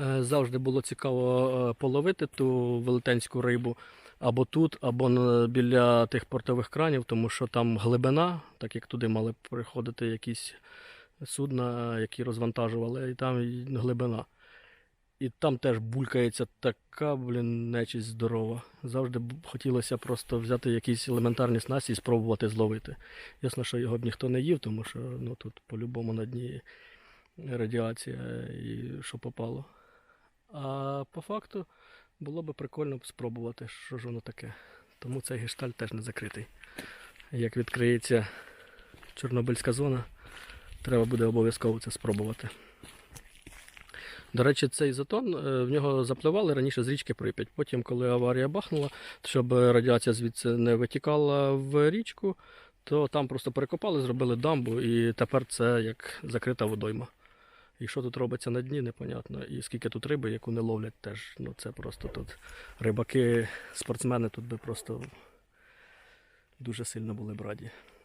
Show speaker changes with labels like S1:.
S1: Е, Завжди було цікаво е, половити ту велетенську рибу або тут, або біля тих портових кранів, тому що там глибина, так як туди мали приходити якісь судна, які розвантажували, і там глибина. І там теж булькається така, блін, нечість здорова. Завжди б хотілося просто взяти якісь елементарні снасті і спробувати зловити. Ясно, що його б ніхто не їв, тому що ну, тут по-любому на дні радіація і що попало. А по факту було б прикольно спробувати, що ж воно таке. Тому цей гештальт теж не закритий. Як відкриється Чорнобильська зона, треба буде обов'язково це спробувати. До речі, цей затон е, в нього запливали раніше з річки Прип'ять. Потім, коли аварія бахнула, щоб радіація звідси не витікала в річку, то там просто перекопали, зробили дамбу, і тепер це як закрита водойма. І що тут робиться на дні, непонятно. І скільки тут риби, яку не ловлять, теж. Ну це просто тут рибаки, спортсмени тут би просто дуже сильно були б раді.